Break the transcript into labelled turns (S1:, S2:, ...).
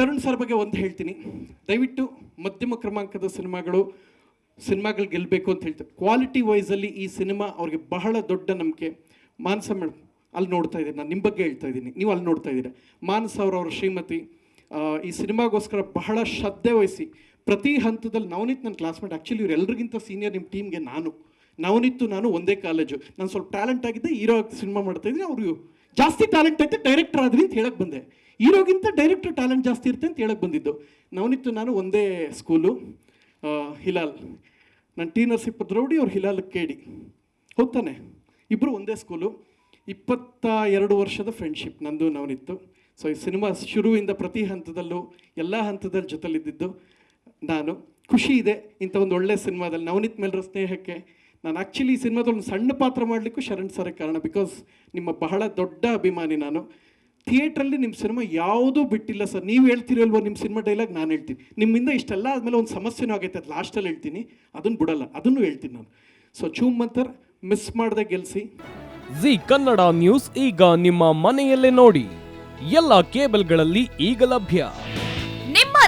S1: Tarun sir ಬಗ್ಗೆ ಒಂದು ಹೇಳ್ತೀನಿ. ದಯವಿಟ್ಟು ಮಧ್ಯಮ ಕ್ರಮಾಂಕದ ಸಿನಿಮಾಗಳು ಸಿನಿಮಾಗಳು ಗೆಲ್ಲಬೇಕು ಅಂತ ಹೇಳ್ತಾರೆ ಕ್ವಾಲಿಟಿ ವೈಸಲ್ಲಿ ಈ ಸಿನಿಮಾ ಅವ್ರಿಗೆ ಬಹಳ ದೊಡ್ಡ ನಂಬಿಕೆ. ಮಾನಸ ಮೇಡಮ್ ಅಲ್ಲಿ ನೋಡ್ತಾ ಇದ್ದೀನಿ. ನಾನು ನಿಮ್ಮ ಬಗ್ಗೆ ಹೇಳ್ತಾ ಇದ್ದೀನಿ. ನೀವು ಅಲ್ಲಿ ನೋಡ್ತಾ ಇದ್ದೀರಾ. ಮಾನಸ ಅವರವರ ಶ್ರೀಮತಿ ಈ ಸಿನಿಮಾಗೋಸ್ಕರ ಬಹಳ ಶ್ರದ್ಧೆ ವಹಿಸಿ ಪ್ರತಿ ಹಂತದಲ್ಲಿ ನವನೀತ್ ನನ್ನ ಕ್ಲಾಸ್ಮೇಟ್ ಆ್ಯಕ್ಚುಲಿ ಇವರೆಲ್ಲರಿಗಿಂತ ಸೀನಿಯರ್ ನಿಮ್ಮ ಟೀಮ್ಗೆ ನಾನು. ನವನಿತ್ತು ನಾನು ಒಂದೇ ಕಾಲೇಜು ನಾನು ಸ್ವಲ್ಪ ಟ್ಯಾಲೆಂಟ್ ಆಗಿದ್ದೆ ಹೀರೋ ಸಿನಿಮಾ ಮಾಡ್ತಾಯಿದ್ದೀನಿ ಅವರು ಜಾಸ್ತಿ ಟ್ಯಾಲೆಂಟ್ ಐತೆ ಡೈರೆಕ್ಟರ್ ಆದ್ರಿ ಅಂತ ಹೇಳಕ್ ಬಂದೆ. ಹೀರೋಗಿಂತ ಡೈರೆಕ್ಟರ್ ಟ್ಯಾಲೆಂಟ್ ಜಾಸ್ತಿ ಇರುತ್ತೆ ಅಂತ ಹೇಳಕ್ ಬಂದಿದ್ದು. ನವನಿತ್ತು ನಾನು ಒಂದೇ ಸ್ಕೂಲು ಹಿಲಾಲ್. ನಾನು ಟಿ ನರಸೀಪುರ ದ್ರೌಡಿ ಅವ್ರು ಹಿಲಾಲ್ ಕೇಡಿ. ಹೋಗ್ತಾನೆ. ಇಬ್ಬರು ಒಂದೇ ಸ್ಕೂಲು ಇಪ್ಪತ್ತ ಎರಡು ವರ್ಷದ ಫ್ರೆಂಡ್ಶಿಪ್ ನಂದು, ನವನಿತ್ತು. ಸೊ ಈ ಸಿನಿಮಾ ಶುರುವಿಂದ ಪ್ರತಿ ಹಂತದಲ್ಲೂ, ಎಲ್ಲ ಹಂತದಲ್ಲಿ ಜೊತೆಲಿದ್ದಿದ್ದು ನಾನು. ಖುಷಿ ಇದೆ ಇಂಥ ಒಂದು ಒಳ್ಳೆ ಸಿನಿಮಾದಲ್ಲಿ ನವನಿತ್ ಮೇಲರ ಸ್ನೇಹಕ್ಕೆ ನಾನು ಆ್ಯಕ್ಚುಲಿ ಈ ಸಿನಿಮಾದಲ್ಲಿ ಒಂದು ಸಣ್ಣ ಪಾತ್ರ ಮಾಡಲಿಕ್ಕೂ ಶರಣ್ ಸರೇ ಕಾರಣ ಬಿಕಾಸ್ ನಿಮ್ಮ ಬಹಳ ದೊಡ್ಡ ಅಭಿಮಾನಿ ನಾನು. ಥಿಯೇಟ್ರಲ್ಲಿ ನಿಮ್ಮ ಸಿನಿಮಾ ಯಾವುದೂ ಬಿಟ್ಟಿಲ್ಲ ಸರ್. ನೀವು ಹೇಳ್ತಿರಲ್ವೋ ನಿಮ್ಮ ಸಿನಿಮಾ ಡೈಲಾಗ್ ನಾನು ಹೇಳ್ತೀನಿ. ನಿಮ್ಮಿಂದ ಇಷ್ಟೆಲ್ಲ ಆದಮೇಲೆ ಒಂದು ಸಮಸ್ಯೆನೂ ಆಗೈತೆ, ಅದು ಲಾಸ್ಟಲ್ಲಿ ಹೇಳ್ತೀನಿ. ಅದನ್ನು ಬಿಡಲ್ಲ, ಅದನ್ನು ಹೇಳ್ತೀನಿ ನಾನು. ಸೊ ಚೂಮಂತರ್ ಮಿಸ್ ಮಾಡದೆ ಗೆಲ್ಸಿ.
S2: ಜಿ ಕನ್ನಡ ನ್ಯೂಸ್ ಈಗ ನಿಮ್ಮ ಮನೆಯಲ್ಲೇ ನೋಡಿ. ಎಲ್ಲ ಕೇಬಲ್ಗಳಲ್ಲಿ ಈಗ ಲಭ್ಯ.